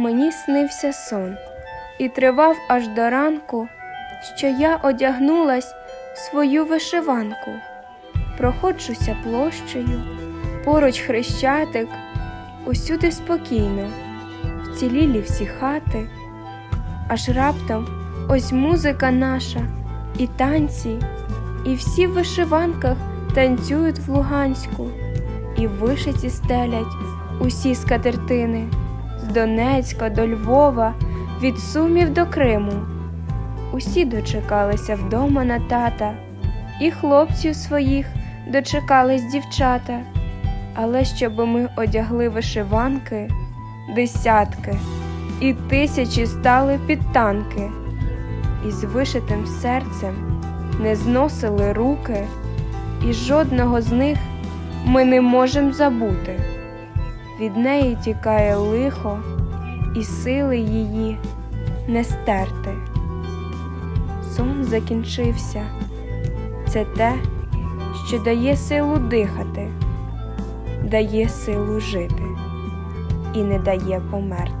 Мені снився сон. І тривав аж до ранку, що я одягнулась в свою вишиванку. Проходжуся площею, поруч хрещатик, усюди спокійно, вцілілі всі хати, аж раптом ось музика наша, і танці, і всі в вишиванках танцюють в Луганську, і вишиці стелять усі скатертини Донецька до Львова, від Сумів до Криму. Усі дочекалися вдома на тата, і хлопців своїх дочекались дівчата. Але щоб ми одягли вишиванки, десятки і тисячі стали під танки, і з вишитим серцем не зносили руки, і жодного з них ми не можемо забути. Від неї тікає лихо, і сили її не стерти. Сон закінчився. Це те, що дає силу дихати, дає силу жити і не дає померти.